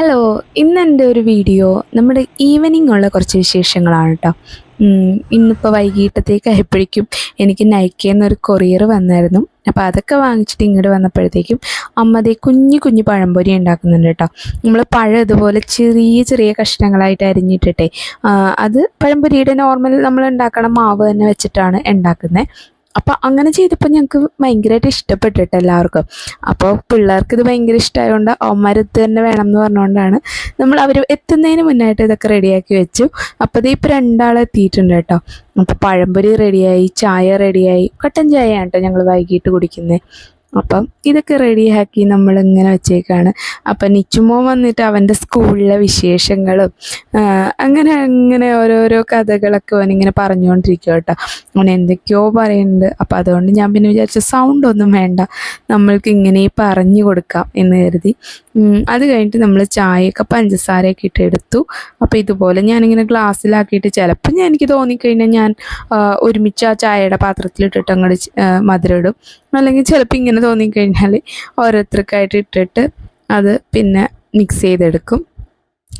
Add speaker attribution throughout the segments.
Speaker 1: Hello ഇന്ന് എന്റെ ഒരു വീഡിയോ നമ്മുടെ ഈവനിങ് ഉള്ള കുറച്ച് വിശേഷങ്ങളാണ് കേട്ടോ ഇന്നിപ്പോൾ വൈകിട്ടത്തേക്ക് ആയപ്പോഴേക്കും എനിക്ക് നൈക്കയിൽ നിന്നൊരു കൊറിയർ വന്നായിരുന്നു. അപ്പോൾ അതൊക്കെ വാങ്ങിച്ചിട്ട് ഇങ്ങോട്ട് വന്നപ്പോഴത്തേക്കും അമ്മതേ കുഞ്ഞു കുഞ്ഞു പഴംപൊരി ഉണ്ടാക്കുന്നുണ്ട് കേട്ടോ നമ്മൾ പഴം ഇതുപോലെ ചെറിയ ചെറിയ കഷ്ണങ്ങളായിട്ട് അരിഞ്ഞിട്ടിട്ടെ അത് പഴംപൊരിയുടെ നോർമൽ നമ്മൾ ഉണ്ടാക്കണ മാവ് തന്നെ വെച്ചിട്ടാണ് ഉണ്ടാക്കുന്നത് അപ്പോൾ അങ്ങനെ ചെയ്തപ്പോൾ ഞങ്ങൾക്ക് ഭയങ്കരമായിട്ട് ഇഷ്ടപ്പെട്ടിട്ട് എല്ലാവർക്കും. അപ്പോൾ പിള്ളേർക്ക് ഇത് ഭയങ്കര ഇഷ്ടമായതുകൊണ്ട് അവന്മാർ ഇത് തന്നെ വേണം എന്ന് പറഞ്ഞുകൊണ്ടാണ് നമ്മൾ അവർ എത്തുന്നതിന് മുന്നായിട്ട് ഇതൊക്കെ റെഡിയാക്കി വെച്ചു. അപ്പോൾ ഇത് ഇപ്പോൾ രണ്ടാളെത്തിയിട്ടുണ്ട് കേട്ടോ. അപ്പോൾ പഴംപൊരി റെഡിയായി ചായ റെഡിയായി കട്ടൻ ചായയാണ് കേട്ടോ ഞങ്ങൾ വൈകിട്ട് കുടിക്കുന്നത് അപ്പം ഇതൊക്കെ റെഡിയാക്കി നമ്മൾ ഇങ്ങനെ വെച്ചേക്കാണ്. അപ്പം നിച്ചുമോൻ വന്നിട്ട് അവന്റെ സ്കൂളിലെ വിശേഷങ്ങളും അങ്ങനെ അങ്ങനെ ഓരോരോ കഥകളൊക്കെ അവനിങ്ങനെ പറഞ്ഞുകൊണ്ടിരിക്കുക കേട്ടോ. അവൻ എന്തൊക്കെയോ പറയുന്നുണ്ട്. അപ്പം അതുകൊണ്ട് ഞാൻ പിന്നെ വിചാരിച്ച സൗണ്ട് ഒന്നും വേണ്ട. നമ്മൾക്ക് ഇങ്ങനെ പറഞ്ഞു കൊടുക്കാം എന്ന് കരുതി. അത് കഴിഞ്ഞിട്ട് നമ്മൾ ചായയൊക്കെ പഞ്ചസാരയൊക്കെ ഇട്ട് എടുത്തു. അപ്പോൾ ഇതുപോലെ ഞാനിങ്ങനെ ഗ്ലാസ്സിലാക്കിയിട്ട് ചിലപ്പോൾ ഞാൻ എനിക്ക് തോന്നിക്കഴിഞ്ഞാൽ ഞാൻ ഒരുമിച്ച് ആ ചായയുടെ പാത്രത്തിലിട്ടിട്ട് അങ്ങോട്ട് മധുരം ഇടും. അല്ലെങ്കിൽ ചിലപ്പോൾ ഇങ്ങനെ തോന്നിക്കഴിഞ്ഞാൽ ഓരോരുത്തർക്കായിട്ട് ഇട്ടിട്ട് അത് പിന്നെ മിക്സ് ചെയ്തെടുക്കും.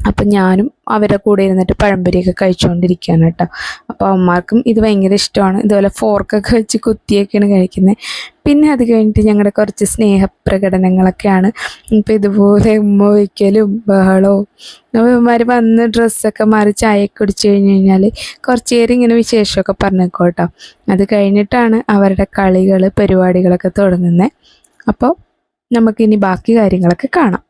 Speaker 1: അപ്പം ഞാനും അവരുടെ കൂടെ ഇരുന്നിട്ട് പഴംപൊരിയൊക്കെ കഴിച്ചുകൊണ്ടിരിക്കുകയാണ് കേട്ടോ. അപ്പോൾ അമ്മമാർക്കും ഇത് ഭയങ്കര ഇഷ്ടമാണ്. ഇതുപോലെ ഫോർക്കൊക്കെ വെച്ച് കുത്തിയൊക്കെയാണ് കഴിക്കുന്നത് പിന്നെ അത് കഴിഞ്ഞിട്ട് ഞങ്ങളുടെ കുറച്ച് സ്നേഹപ്രകടനങ്ങളൊക്കെയാണ്. ഇപ്പം ഇതുപോലെ ഉമ്മ വയ്ക്കലും ബഹളവും അവന്മാർ വന്ന് ഡ്രസ്സൊക്കെ മാറി ചായയൊക്കെ കുടിച്ചു കഴിഞ്ഞ് കഴിഞ്ഞാൽ കുറച്ച് നേരം ഇങ്ങനെ വിശേഷമൊക്കെ പറഞ്ഞേക്കോട്ടോ അത് കഴിഞ്ഞിട്ടാണ് അവരുടെ കളികൾ പരിപാടികളൊക്കെ തുടങ്ങുന്നത് അപ്പോൾ നമുക്കിനി ബാക്കി കാര്യങ്ങളൊക്കെ കാണാം.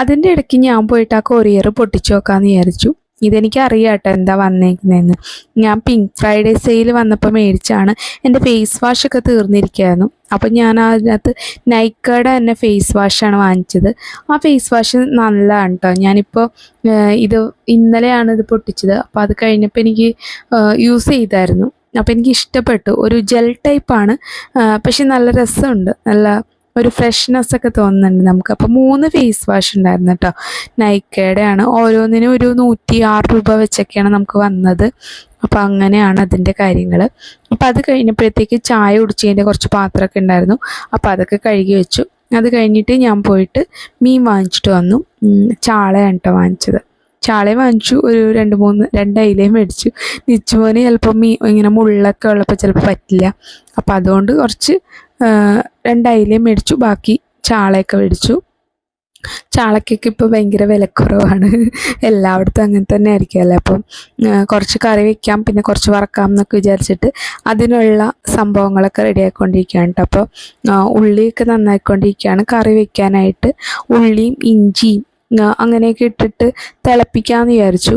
Speaker 1: അതിന്റെ ഇടയ്ക്ക് ഞാൻ പോയിട്ട് ആ കൊറിയർ പൊട്ടിച്ചു നോക്കാമെന്ന് വിചാരിച്ചു. ഇതെനിക്ക് അറിയാട്ടോ എന്താ വന്നേക്കുന്നതെന്ന് ഞാൻ പിങ്ക് ഫ്രൈഡേ സെയിൽ വന്നപ്പോൾ മേടിച്ചാണ്. എന്റെ ഫേസ് വാഷ് ഒക്കെ തീർന്നിരിക്കുകയായിരുന്നു. അപ്പം ഞാൻ അതിനകത്ത് നൈക്കയുടെ തന്നെ ഫേസ് വാഷാണ് വാങ്ങിച്ചത്. ആ ഫേസ് വാഷ് നല്ലതാണ് കേട്ടോ ഞാനിപ്പോൾ ഇത് ഇന്നലെയാണ് ഇത് പൊട്ടിച്ചത്. അപ്പോൾ അത് കഴിഞ്ഞപ്പോൾ എനിക്ക് യൂസ് ചെയ്തായിരുന്നു. അപ്പോൾ എനിക്ക് ഇഷ്ടപ്പെട്ടു. ഒരു ജെൽ ടൈപ്പാണ് പക്ഷെ നല്ല രസമുണ്ട്. നല്ല ഒരു ഫ്രഷ്നെസ് ഒക്കെ തോന്നുന്നുണ്ട് നമുക്ക്. അപ്പോൾ മൂന്ന് ഫേസ് വാഷ് ഉണ്ടായിരുന്നു കേട്ടോ നൈക്കയുടെ ആണ് ഓരോന്നിനും ഒരു നൂറ്റി ആറ് രൂപ വെച്ചൊക്കെയാണ് നമുക്ക് വന്നത്. അപ്പോൾ അങ്ങനെയാണ് അതിന്റെ കാര്യങ്ങൾ അപ്പോൾ അത് കഴിഞ്ഞപ്പോഴത്തേക്ക് ചായ കുടിച്ചതിന്റെ കുറച്ച് പാത്രമൊക്കെ ഉണ്ടായിരുന്നു. അപ്പോൾ അതൊക്കെ കഴുകി വെച്ചു. അത് കഴിഞ്ഞിട്ട് ഞാൻ പോയിട്ട് മീൻ വാങ്ങിച്ചിട്ട് വന്നു. ചാളയാണ് കേട്ടോ വാങ്ങിച്ചത്. ചാളയും വാങ്ങിച്ചു. ഒരു രണ്ട് മൂന്ന് രണ്ട് അയിലയും മേടിച്ചു. നിച്ചുമോന് ചിലപ്പോൾ മീ ഇങ്ങനെ മുള്ളൊക്കെ ഉള്ളപ്പോൾ ചിലപ്പോൾ പറ്റില്ല. അപ്പോൾ അതുകൊണ്ട് കുറച്ച് രണ്ട് അയിലയും മേടിച്ചു. ബാക്കി ചാളയൊക്കെ മേടിച്ചു. ചാളക്കൊക്കെ ഇപ്പോൾ ഭയങ്കര വിലക്കുറവാണ്. എല്ലായിടത്തും അങ്ങനെ തന്നെ ആയിരിക്കുമല്ലോ അപ്പം കുറച്ച് കറി വെക്കാം പിന്നെ കുറച്ച് വറക്കാം എന്നൊക്കെ വിചാരിച്ചിട്ട് അതിനുള്ള സംഭവങ്ങളൊക്കെ റെഡി ആയിക്കൊണ്ടിരിക്കുകയാണ് കേട്ടോ അപ്പോൾ ഉള്ളിയൊക്കെ നന്നായിക്കൊണ്ടിരിക്കുകയാണ്. കറി വെക്കാനായിട്ട് ഉള്ളിയും ഇഞ്ചിയും അങ്ങനെയൊക്കെ ഇട്ടിട്ട് തിളപ്പിക്കാമെന്ന് വിചാരിച്ചു.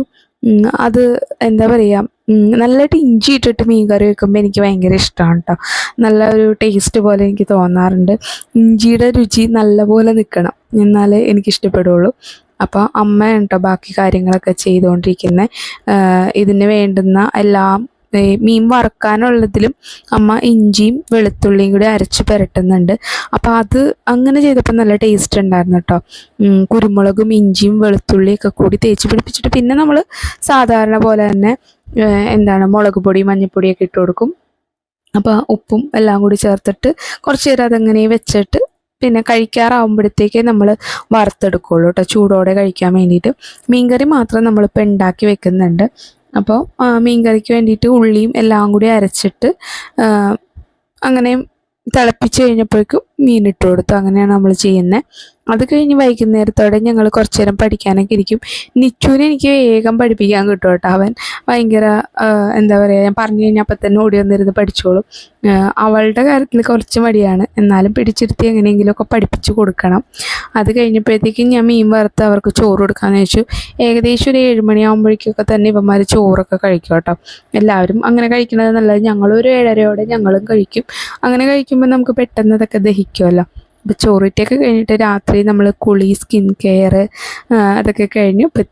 Speaker 1: അത് എന്താ പറയുക നല്ലതായിട്ട് ഇഞ്ചി ഇട്ടിട്ട് മീൻ കറി വെക്കുമ്പോൾ എനിക്ക് ഭയങ്കര ഇഷ്ടമാണ് കേട്ടോ നല്ല ഒരു ടേസ്റ്റ് പോലെ എനിക്ക് തോന്നാറുണ്ട്. ഇഞ്ചിയുടെ രുചി നല്ലപോലെ നിൽക്കണം എന്നാലേ എനിക്ക് ഇഷ്ടപ്പെടുള്ളൂ. അപ്പോൾ അമ്മയാണ് കേട്ടോ ബാക്കി കാര്യങ്ങളൊക്കെ ചെയ്തുകൊണ്ടിരിക്കുന്നത് ഇതിന് വേണ്ടുന്ന എല്ലാം മീൻ വറക്കാനുള്ളതിലും അമ്മ ഇഞ്ചിയും വെളുത്തുള്ളിയും കൂടി അരച്ച് പുരട്ടുന്നുണ്ട്. അപ്പോൾ അത് അങ്ങനെ ചെയ്തപ്പോൾ നല്ല ടേസ്റ്റ് ഉണ്ടായിരുന്നു കേട്ടോ കുരുമുളകും ഇഞ്ചിയും വെളുത്തുള്ളിയും ഒക്കെ കൂടി തേച്ച് പിടിപ്പിച്ചിട്ട് പിന്നെ നമ്മൾ സാധാരണ പോലെ തന്നെ എന്താണ് മുളക് പൊടി മഞ്ഞൾപ്പൊടിയൊക്കെ ഇട്ട് കൊടുക്കും. അപ്പോൾ ഉപ്പും എല്ലാം കൂടി ചേർത്തിട്ട് കുറച്ച് നേരം അതങ്ങനെ വെച്ചിട്ട് പിന്നെ കഴിക്കാറാവുമ്പോഴത്തേക്കേ നമ്മൾ വറുത്തെടുക്കുള്ളൂ കേട്ടോ ചൂടോടെ കഴിക്കാൻ വേണ്ടിയിട്ട്. മീൻകറി മാത്രം നമ്മളിപ്പോൾ ഉണ്ടാക്കി വെക്കുന്നുണ്ട്. അപ്പോൾ മീൻകറിക്ക് വേണ്ടിയിട്ട് ഉള്ളിയും എല്ലാം കൂടി അരച്ചിട്ട് അങ്ങനെ തിളപ്പിച്ച് കഴിഞ്ഞപ്പോഴേക്കും മീനിട്ട് കൊടുത്തു. അങ്ങനെയാണ് നമ്മൾ ചെയ്യുന്നത് അത് കഴിഞ്ഞ് വൈകുന്നേരത്തോടെ ഞങ്ങൾ കുറച്ചു നേരം പഠിക്കാനൊക്കെ ഇരിക്കും. നിച്ചുവിനെ എനിക്ക് വേഗം പഠിപ്പിക്കാൻ കിട്ടും കേട്ടോ. അവൻ ഭയങ്കര എന്താ പറയുക ഞാൻ പറഞ്ഞു കഴിഞ്ഞാൽ അപ്പം തന്നെ ഓടി വന്നിരുന്ന് പഠിച്ചോളും. അവളുടെ കാര്യത്തിൽ കുറച്ച് മടിയാണ്. എന്നാലും പിടിച്ചിരുത്തി എങ്ങനെയെങ്കിലുമൊക്കെ പഠിപ്പിച്ച് കൊടുക്കണം. അത് കഴിഞ്ഞപ്പോഴത്തേക്കും ഞാൻ മീൻ വറുത്ത് അവർക്ക് ചോറ് കൊടുക്കാമെന്ന് വെച്ചു. ഏകദേശം ഒരു ഏഴുമണിയാകുമ്പോഴേക്കൊക്കെ തന്നെ ഇവന്മാർ ചോറൊക്കെ കഴിക്കും കേട്ടോ. എല്ലാവരും അങ്ങനെ കഴിക്കുന്നത് നല്ലത് ഞങ്ങളൊരു ഏഴരയോടെ ഞങ്ങളും കഴിക്കും. അങ്ങനെ കഴിക്കുമ്പോൾ നമുക്ക് പെട്ടെന്ന് അതൊക്കെ ദഹിക്കുമല്ലോ അപ്പോൾ ചോറിറ്റൊക്കെ കഴിഞ്ഞിട്ട് രാത്രി നമ്മൾ കുളി സ്കിൻ കെയർ അതൊക്കെ കഴിഞ്ഞു. ഇപ്പോൾ